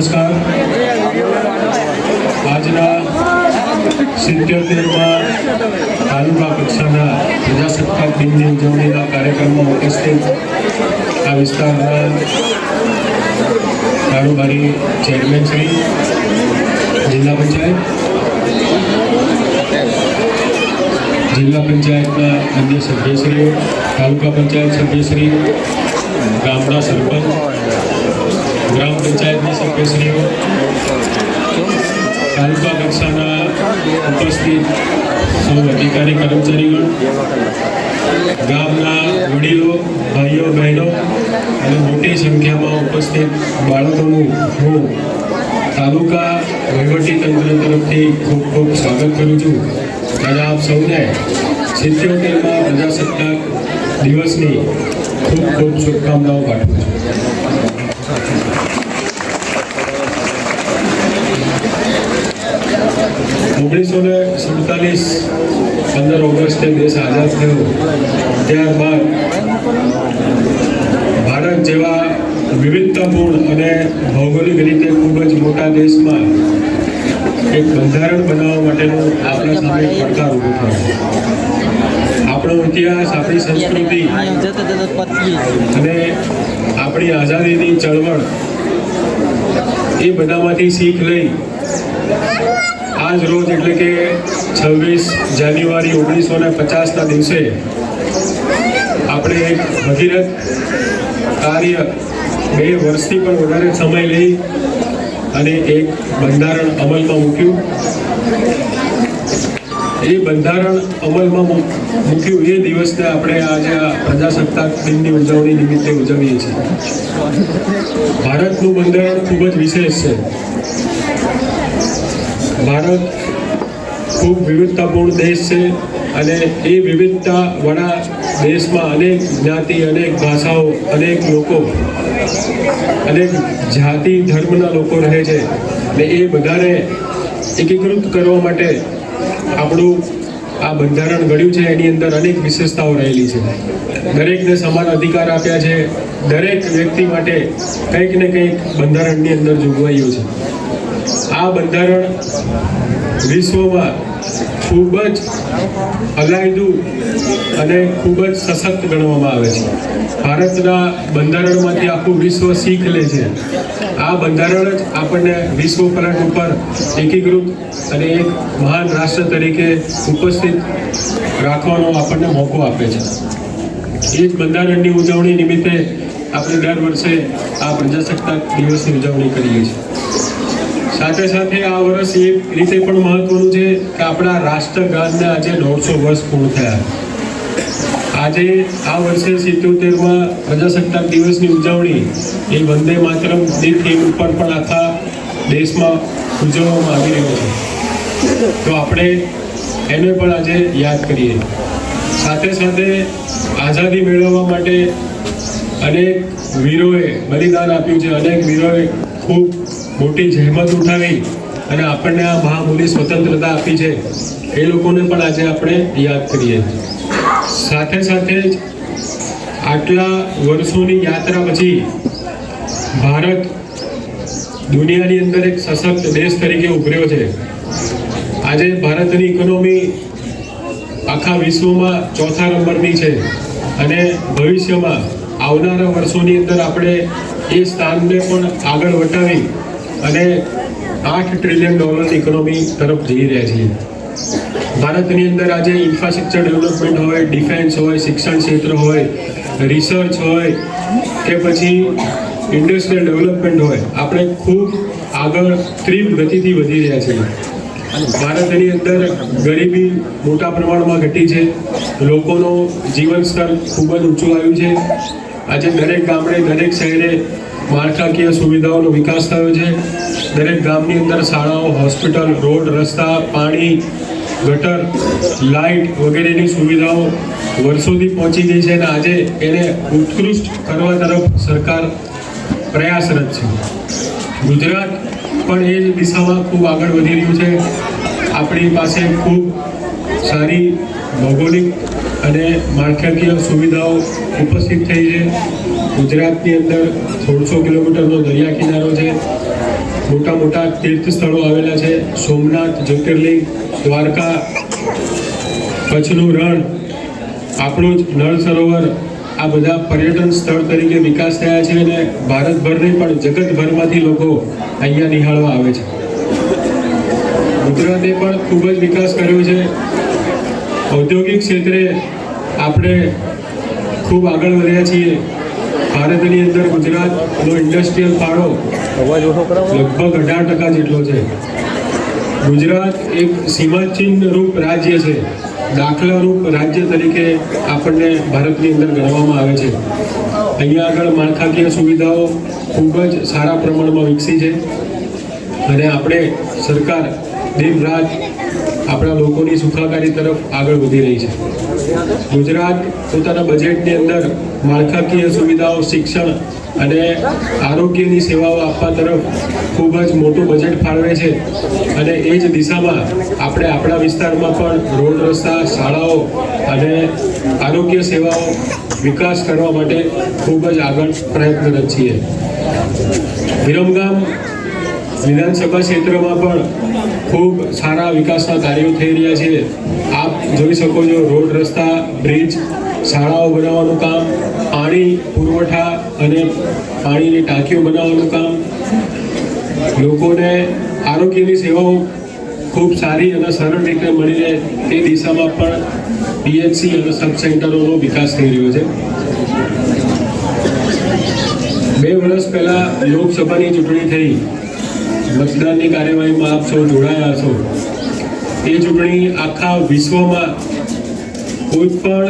નમસ્કાર આજના સિત્યોતેરમાં તાલુકા કક્ષાના પ્રજાસત્તાક દિનની ઉજવણીના કાર્યક્રમમાં ઉપસ્થિત આ વિસ્તારના કારોબારી ચેરમેન શ્રી જિલ્લા પંચાયત જિલ્લા પંચાયતના અન્ય સભ્યશ્રીઓ તાલુકા પંચાયત સભ્યશ્રી ગામડા સરપંચ ગ્રામ પંચાયતના સભ્યશ્રીઓ, તાલુકા કક્ષાના ઉપસ્થિત સૌ અધિકારી કર્મચારીગણ, ગામના વડીલો, ભાઈઓ, બહેનો અને મોટી સંખ્યામાં ઉપસ્થિત બાળકોનું હું તાલુકા વહીવટીતંત્ર તરફથી ખૂબ ખૂબ સ્વાગત કરું છું. અને આપ સૌને સિત્યોતેરમાં પ્રજાસત્તાક દિવસની ખૂબ ખૂબ શુભકામનાઓ પાઠવું છું. ઓગણીસો ને સુડતાલીસ પંદર ઓગસ્ટે દેશ આઝાદ થયો. ત્યારબાદ ભારત જેવા વિવિધતાપૂર્ણ અને ભૌગોલિક રીતે ખૂબ જ મોટા દેશમાં એક બંધારણ બનાવવા માટેનું આપણા સામે પડકાર ઊભો થયો. આપણો ઇતિહાસ, આપણી સંસ્કૃતિ અને આપણી આઝાદીની ચળવળ એ બધામાંથી શીખ લઈ આજ રોજ એટલે કે છવ્વીસ જાન્યુઆરી ઓગણીસો ને પચાસના દિવસે આપણે એક ભગીરથ કાર્ય બે વર્ષથી પણ વધારે સમય લઈ અને એક બંધારણ અમલમાં મૂક્યું. એ બંધારણ અમલમાં મૂક્યું એ દિવસને આપણે આજે આ પ્રજાસત્તાક દિનની ઉજવણી નિમિત્તે ઉજવીએ છીએ. ભારતનું બંધારણ ખૂબ જ વિશેષ છે. ભારત ખૂબ વિવિધતાપૂર્ણ દેશ છે અને એ વિવિધતાવાળા દેશમાં અનેક જ્ઞાતિ અનેક ભાષાઓ, અનેક લોકો, અનેક જાતિ, ધર્મના લોકો રહે છે ને એ બધાને એકીકૃત કરવા માટે આપણું આ બંધારણ ઘડ્યું છે. એની અંદર અનેક વિશેષતાઓ રહેલી છે. દરેકને સમાન અધિકાર આપ્યા છે. દરેક વ્યક્તિ માટે કંઈક ને કંઈક બંધારણની અંદર જોગવાઈઓ છે. આ બંધારણ વિશ્વમાં ખૂબ જ અલાયદું અને ખૂબ જ સશક્ત ગણવામાં આવે છે. ભારતના બંધારણમાંથી આખું વિશ્વ શીખ લે છે. આ બંધારણ જ આપણને વિશ્વ પલટ ઉપર એકીકૃત અને એક મહાન રાષ્ટ્ર તરીકે ઉપસ્થિત રાખવાનો આપણને મોકો આપે છે. એ જ બંધારણની ઉજવણી નિમિત્તે આપણે દર વર્ષે આ પ્રજાસત્તાક દિવસની ઉજવણી કરીએ છીએ. સાથે સાથે આ વર્ષ એ રીતે પણ મહત્વનું છે કે આપણા રાષ્ટ્રગાનને આજે દોઢસો વર્ષ પૂર્ણ થયા આજે આ વર્ષે સિત્યોતેરમાં પ્રજાસત્તાક દિવસની ઉજવણી એ વંદે માતરમની થીમ ઉપર પણ આખા દેશમાં ઉજવવામાં આવી રહ્યો છે. તો આપણે એને પણ આજે યાદ કરીએ. સાથે સાથે આઝાદી મેળવવા માટે અનેક વીરોએ બલિદાન આપ્યું છે. અનેક વીરોએ ખૂબ મોટી જહેમત ઉઠાવી અને આપણને આ મહામૂલી સ્વતંત્રતા આપી છે. એ લોકોને પણ આજે આપણે યાદ કરીએ. સાથે સાથે જ આટલા વર્ષોની યાત્રા પછી ભારત દુનિયાની અંદર એક સશક્ત દેશ તરીકે ઉભર્યો છે. આજે ભારતની ઇકોનોમી આખા વિશ્વમાં ચોથા નંબરની છે. અને ભવિષ્યમાં આવનારા વર્ષોની અંદર આપણે એ સ્થાનને પણ આગળ વટાવી અને આઠ ટ્રિલિયન ડોલરની ઇકોનોમી તરફ જઈ રહ્યા છીએ. ભારતની અંદર આજે ઇન્ફ્રાસ્ટ્રક્ચર ડેવલપમેન્ટ હોય ડિફેન્સ હોય, શિક્ષણ ક્ષેત્ર હોય રિસર્ચ હોય કે પછી ઇન્ડસ્ટ્રીયલ ડેવલપમેન્ટ હોય, આપણે ખૂબ આગળ તીવ્ર ગતિથી વધી રહ્યા છીએ. ભારતની અંદર ગરીબી મોટા પ્રમાણમાં ઘટી છે. લોકોનું જીવન સ્તર ખૂબ જ ઊંચું આવ્યું છે. આજે દરેક ગામડે, દરેક શહેરે માળખાકીય સુવિધાઓનો વિકાસ થયો છે. દરેક ગામની અંદર શાળાઓ, હોસ્પિટલ, રોડ, રસ્તા, પાણી, ગટર, લાઇટ વગેરેની સુવિધાઓ વર્ષોથી પહોંચી ગઈ છે અને આજે એને ઉત્કૃષ્ટ કરવા તરફ સરકાર પ્રયાસરત છે. ગુજરાત પણ એ જ દિશામાં ખૂબ આગળ વધી રહ્યું છે. આપણી પાસે ખૂબ સારી ભૌગોલિક અને માળખાકીય સુવિધાઓ ઉપસ્થિત થઈ છે. ગુજરાતની અંદર સોળસો કિલોમીટરનો દરિયા કિનારો છે. મોટા મોટા તીર્થ સ્થળો આવેલા છે. સોમનાથ જ્યોતિર્લિંગ દ્વારકા, કચ્છનું રણ, આપણું જ નળ સરોવર, આ બધા પર્યટન સ્થળ તરીકે વિકાસ થયા છે અને ભારતભરની પણ જગતભરમાંથી લોકો અહીંયા નિહાળવા આવે છે. ગુજરાતે પણ ખૂબ જ વિકાસ કર્યો છે. ઔદ્યોગિક ક્ષેત્રે આપણે ખૂબ આગળ વધ્યા છીએ. ભારતની અંદર ગુજરાતનો ઇન્ડસ્ટ્રીયલ ફાળો લગભગ અઢાર ટકા જેટલો છે. ગુજરાત એક સીમાચિહ્ન રૂપ રાજ્ય છે. દાખલા રૂપ રાજ્ય તરીકે આપણને ભારતની અંદર ગણવામાં આવે છે. અહીંયા આગળ માળખાકીય સુવિધાઓ ખૂબ જ સારા પ્રમાણમાં વિકસી છે. અને આપણે સરકાર દિન રાત આપણા લોકોની સુખાકારી તરફ આગળ વધી રહી છે. ગુજરાત પોતાના બજેટની અંદર માળખાકીય સુવિધાઓ, શિક્ષણ અને આરોગ્યની સેવાઓ આપવા તરફ ખૂબ જ મોટું બજેટ ફાળવે છે અને એ જ દિશામાં આપણે આપણા વિસ્તારમાં પણ રોડ રસ્તા, શાળાઓ અને આરોગ્ય સેવાઓ વિકાસ કરવા માટે ખૂબ જ આગળ પ્રયત્નરત છીએ. વિરમગામ વિધાનસભા ક્ષેત્રમાં પણ ખૂબ સારા વિકાસના કાર્યો થઈ રહ્યા છે. આપ જોઈ શકો છો રોડ, રસ્તા, બ્રિજ, શાળાઓ બનાવવાનું કામ, પાણી, પુરવઠા અને પાણીની ટાંકીઓ બનાવવાનું કામ. લોકોને આરોગ્યની સેવાઓ ખૂબ સારી અને સરળ રીતે મળી રહે તે દિશામાં પણ પીએચસી અને સબ સેન્ટરોનો વિકાસ થઈ રહ્યો છે. બે વર્ષ પહેલાં લોકસભાની ચૂંટણી થઈ. મતદાનની કાર્યવાહીમાં આપ સૌ જોડાયા છો. એ ચૂંટણી આખા વિશ્વમાં કોઈ પણ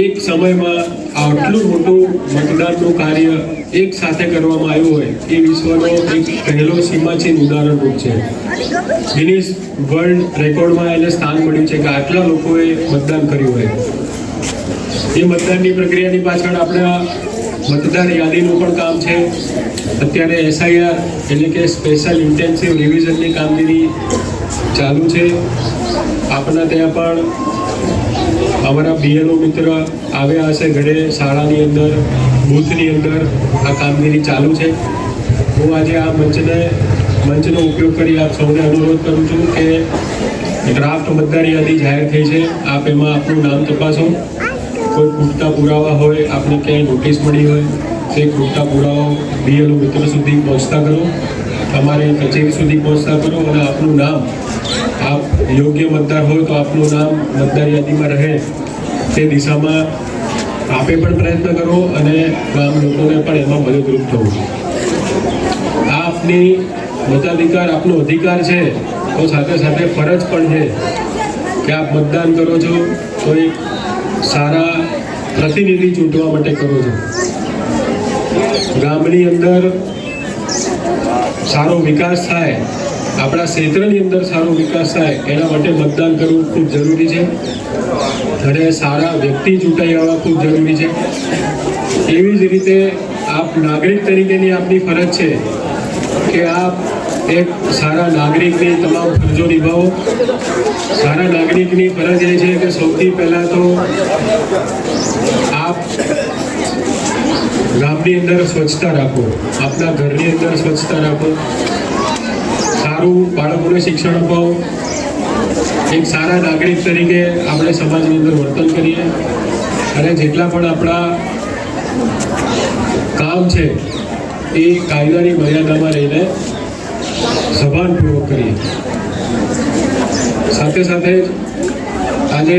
એક સમયમાં આટલું મોટું મતદાનનું કાર્ય એક સાથે કરવામાં આવ્યું હોય, એ વિશ્વનો એક પહેલો સીમાચીન ઉદાહરણરૂપ છે. ગિનિસ વર્લ્ડ રેકોર્ડમાં એને સ્થાન મળ્યું છે કે આટલા લોકોએ મતદાન કર્યું હોય. એ મતદાનની પ્રક્રિયાની પાછળ આપણા મતદાર યાદીનું પણ કામ છે. અત્યારે એસઆઈઆર એટલે કે સ્પેશિયલ ઇન્ટેન્સિવ રિવિઝનની કામગીરી ચાલુ છે. આપણા ત્યાં પણ અમારા બીએલઓ મિત્ર આવ્યા હશે ઘરે શાળાની અંદર, બૂથની અંદર. આ કામગીરી ચાલુ છે. હું આજે આ મંચને, મંચનો ઉપયોગ કરી આપ સૌને અનુરોધ કરું છું કે ડ્રાફ્ટ મતદાર યાદી જાહેર થઈ છે. આપ એમાં આપનું નામ તપાસો. કોઈ પૂરતા પુરાવા હોય, આપને ક્યાંય નોટિસ મળી હોય, તે પૂરતા પુરાવાઓ બીએલઓ મિત્ર સુધી પહોંચતા કરો. તમારી કચેરી સુધી પહોંચતા કરો અને આપનું નામ, આપ યોગ્ય મતદાર હોય તો આપનું નામ મતદાર યાદીમાં રહે. તે દિશામાં આપે પણ પ્રયત્ન કરો અને ગામ લોકોને પણ એમાં મદદરૂપ થવું. આ આપની મતાધિકાર આપનો અધિકાર છે, તો સાથે સાથે ફરજ પણ છે કે આપ મતદાન કરો છો, તો એક સારા પ્રતિનિધિ ચૂંટવા માટે કરો છો. ગામની અંદર સારો વિકાસ થાય, આપણા ક્ષેત્રની અંદર સારો વિકાસ થાય, એના માટે મતદાન કરવું ખૂબ જરૂરી છે. અને સારા વ્યક્તિ ચૂંટાઈ આવવા ખૂબ જરૂરી છે. એવી જ રીતે આપ નાગરિક તરીકેની આપની ફરજ છે કે આપ એક સારા નાગરિકની તમામ ફરજો નિભાવો. સારા નાગરિકની ફરજ એ છે કે સૌથી પહેલાં તો આપ ગામની અંદર સ્વચ્છતા રાખો, આપના ઘરની અંદર સ્વચ્છતા રાખો. સારું બાળકોને શિક્ષણ અપાવો. એક સારા નાગરિક તરીકે આપણે સમાજની અંદર વર્તન કરીએ. અને જેટલા પણ આપણા કામ છે, એ કાયદાની મર્યાદામાં રહીને સભાનપૂર્વક કરીએ. સાથે સાથે આજે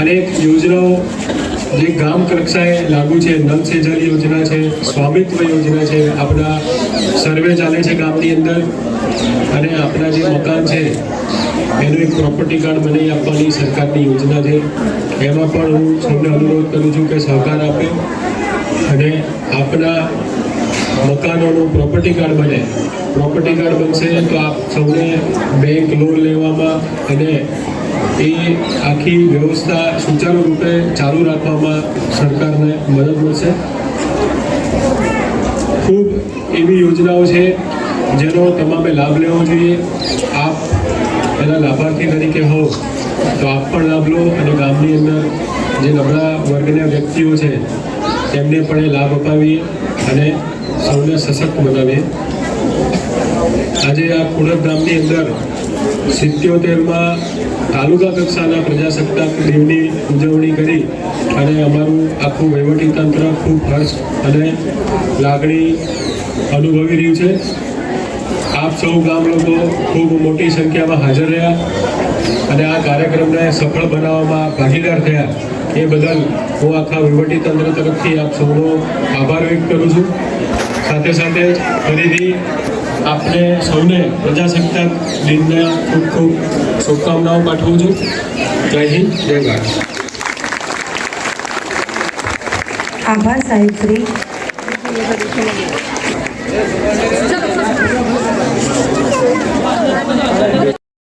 અનેક યોજનાઓ, જે ગામ કક્ષાએ લાગુ છે, નલ સે જલ યોજના છે, સ્વામિત્વ યોજના છે, આપણા સર્વે ચાલે છે ગામની અંદર, અને આપણા જે મકાન છે, એનું એક પ્રોપર્ટી કાર્ડ બનાવી આપવાની સરકારની યોજના છે. એમાં પણ હું સૌને અનુરોધ કરું છું કે સહકાર આપે, અને આપણા મકાનોનું પ્રોપર્ટી કાર્ડ બને. પ્રોપર્ટી કાર્ડ બનશે તો આપ સૌને બેંક લોન લેવામાં અને એ આખી વ્યવસ્થા સુચારુ રૂપે ચાલુ રાખવામાં સરકારને મદદ મળશે. ખૂબ એવી યોજનાઓ છે જેનો તમામે લાભ લેવો જોઈએ. આપ એના લાભાર્થી તરીકે હો તો આપ પણ લાભ લો અને ગામની અંદર જે નબળા વર્ગના વ્યક્તિઓ છે તેમને પણ એ લાભ અપાવીએ અને સૌને સશક્ત બનાવીએ. આજે આ પૂણક ગામની અંદર સિત્યોતેરમાં તાલુકા કક્ષાના પ્રજાસત્તાક દિવની ઉજવણી કરી અને અમારું આખું વહીવટી તંત્ર ખૂબ હર્ષ અને લાગણી અનુભવી રહ્યું છે. આપ સૌ ગામ લોકો ખૂબ મોટી સંખ્યામાં હાજર રહ્યા અને આ કાર્યક્રમને સફળ બનાવવામાં ભાગીદાર થયા. એ બદલ હું આખા વહીવટી તંત્ર તરફથી આપ સૌનો આભાર વ્યક્ત કરું છું. સાથે સાથે ફરીથી આપને સૌને પ્રજાસત્તાક દિનના ખૂબ ખૂબ શુભકામનાઓ પાઠવું છું. જય હિન્દ જય ભારત આભાર સાહેબ શ્રી